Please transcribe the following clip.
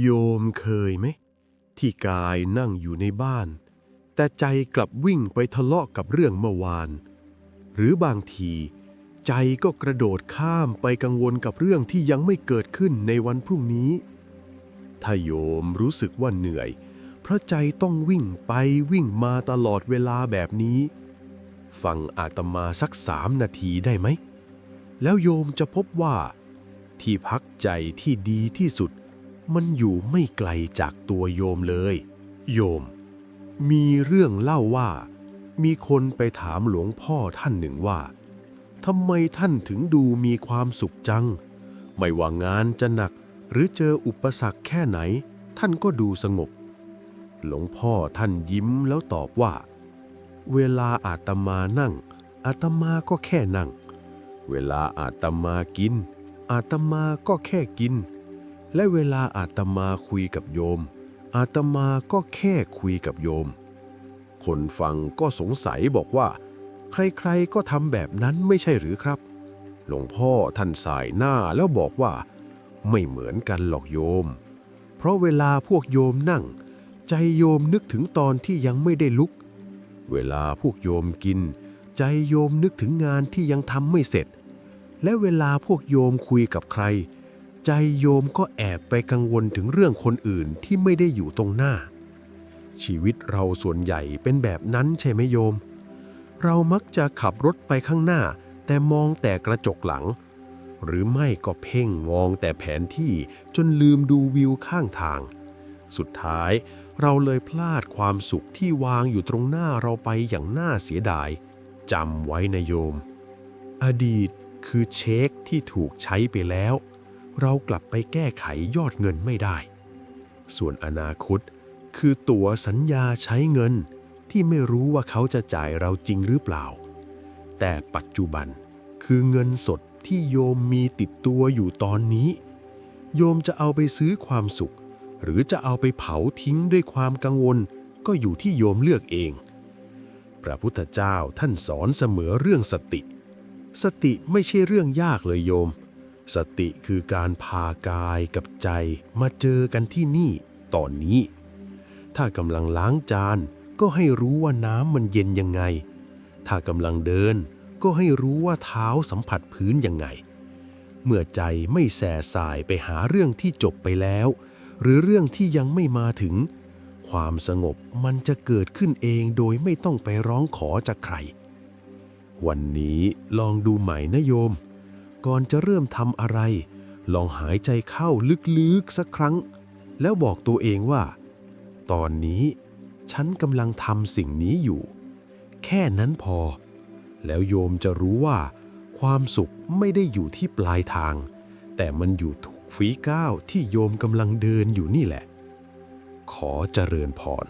โยมเคยไหม ที่กายนั่งอยู่ในบ้าน แต่ใจกลับวิ่งไปทะเลาะกับเรื่องเมื่อวาน หรือบางที ใจก็กระโดดข้ามไปกังวลกับเรื่องที่ยังไม่เกิดขึ้นในวันพรุ่งนี้ ถ้าโยมรู้สึกว่าเหนื่อย เพราะใจต้องวิ่งไปวิ่งมาตลอดเวลาแบบนี้ ฟังอาตมาสักสามนาทีได้ไหม แล้วโยมจะพบว่า ที่พักใจที่ดีที่สุด มันอยู่ไม่ไกลจากตัวโยมเลย โยม มีเรื่องเล่าว่า มีคนไปถามหลวงพ่อท่านหนึ่งว่าทำไมท่านถึงดูมีความสุขจัง ไม่ว่างานจะหนักหรือเจออุปสรรคแค่ไหน ท่านก็ดูสงบ หลวงพ่อท่านยิ้มแล้วตอบว่า เวลาอาตมานั่ง อาตมาก็แค่นั่ง เวลาอาตมากิน อาตมาก็แค่กิน และเวลาอาตมาคุยกับโยม อาตมาก็แค่คุยกับโยม คนฟังก็สงสัยบอกว่า ใครๆก็ทำแบบนั้นไม่ใช่หรือครับ หลวงพ่อท่านสายหน้าแล้วบอกว่า ไม่เหมือนกันหรอกโยม เพราะเวลาพวกโยมนั่ง ใจโยมนึกถึงตอนที่ยังไม่ได้ลุก เวลาพวกโยมกิน ใจโยมนึกถึงงานที่ยังทำไม่เสร็จ และเวลาพวกโยมคุยกับใคร ใจโยมก็แอบไปกังวลถึงเรื่องคนอื่นที่ไม่ได้อยู่ตรงหน้า ชีวิตเราส่วนใหญ่เป็นแบบนั้นใช่ไหมโยม เรามักจะขับรถไปข้างหน้า แต่มองแต่กระจกหลัง หรือไม่ก็เพ่งมองแต่แผนที่จนลืมดูวิวข้างทาง สุดท้ายเราเลยพลาดความสุขที่วางอยู่ตรงหน้าเราไปอย่างน่าเสียดายจำไว้นะโยม อดีตคือเช็คที่ถูกใช้ไปแล้ว เรากลับไปแก้ไขยอดเงินไม่ได้ ส่วนอนาคต คือตั๋วสัญญาใช้เงินที่ไม่รู้ว่าเขาจะจ่ายเราจริงหรือเปล่า แต่ปัจจุบันคือเงินสดที่โยมมีติดตัวอยู่ตอนนี้ โยมจะเอาไปซื้อความสุข หรือจะเอาไปเผาทิ้งด้วยความกังวล ก็อยู่ที่โยมเลือกเอง พระพุทธเจ้าท่านสอนเสมอเรื่องสติ สติไม่ใช่เรื่องยากเลยโยม สติคือการพากายกับใจมาเจอกันที่นี่ตอนนี้ ถ้ากำลังล้างจานก็ให้รู้ว่าน้ำมันเย็นยังไง ถ้ากำลังเดินก็ให้รู้ว่าเท้าสัมผัสพื้นยังไง เมื่อใจไม่แส่สายไปหาเรื่องที่จบไปแล้ว หรือเรื่องที่ยังไม่มาถึง ความสงบมันจะเกิดขึ้นเองโดยไม่ต้องไปร้องขอจากใคร วันนี้ลองดูใหม่นะโยม ก่อนจะเริ่มทำอะไร ลองหายใจเข้าลึกๆสักครั้ง แล้วบอกตัวเองว่า ตอนนี้ฉันกำลังทำสิ่งนี้อยู่ แค่นั้นพอ แล้วโยมจะรู้ว่า ความสุขไม่ได้อยู่ที่ปลายทาง แต่มันอยู่ทุกฝีก้าวที่โยมกำลังเดินอยู่นี่แหละ ขอเจริญพร